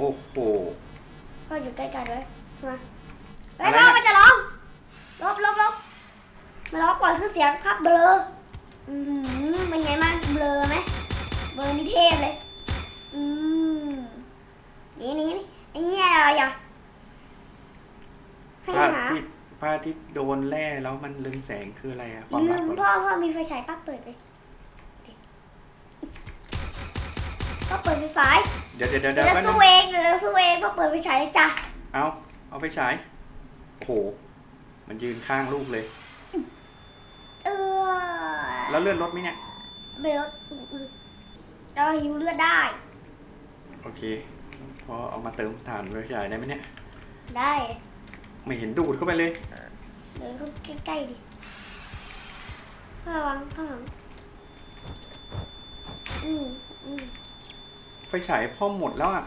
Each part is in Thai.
โอ้โห พ่ออยู่ใกล้ๆด้วยมาอะแล้วไรพ่อนะ มันจะร้องลบลบลบมาร้องก่อนคือเสียงภาพเบลออือหือเป็นไงมั่งเบลอไหมเบลอนิเทศเลย อืมนี่นี่นี่ไอ้เนี่ยอะไรอะให้พระหาอาทิตย์พระอาทิตย์โดนแร่แล้วมันเรืองแสงคืออะไรอะความลืลับมเหรพ่ออพ่อมีไฟฉายปั๊บเปิดเลยพ่อเปิดไฟฉายเดี๋ยวเดี๋ยวเดี๋ยวเดี๋เดี๋ยยววแป๊บนึสู้งเองเดี๋ยวสู้เองพ่อเปิดไฟฉายเลยจ้ะเอาเอาไปฉายโอ้โหมันยืนข้างลูกเลย เออแล้วเลื่อนรถไหมเนี่ย เบลเราหิวเลือดได้ โอเค พอเอามาเติมถ่านไปฉายได้ไหมเนี่ย ได้ไม่เห็นดูดเข้าไปเลย เดินเข้าใกล้ๆดิระวังข้างหลังอืมอืม ไฟฉายพ่อหมดแล้วอะ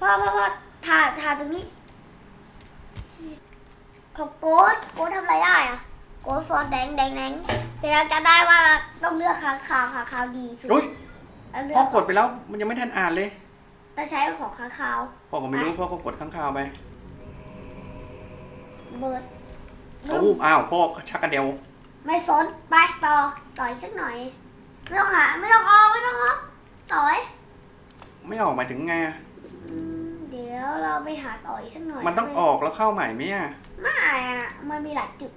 พ่อพ่อพ่อถ่าถ่าตรงนี้ของโกดโกดทำอะไรได้อะโกดฟอนต์แดงแดงแดงเสร็จแล้วจำได้ว่าต้องเลือกขางขาวขางขาวดีสุดอุ้ยแล้วเลืพ่ออกกดไปแล้วมันยังไม่ทันอ่านเลยแล้วใช้ของขางขาวพ่อก็ไม่รู้พ่อก็กดข้างคาวไปเบิร์ดตู้มอ้าวพ่อชักกระเดียวไม่สนไปต่อต่อยสักหน่อยไม่ต้องหาไม่ต้องออกไม่ต้องออกต่อย ไม่ออกหมายถึงไงอะอืมเดี๋ยวเราไปหาต่อยสักหน่อยมันต้องออกแล้วเข้าใหม่ไหมอะไม่อะมันมีหลายจุด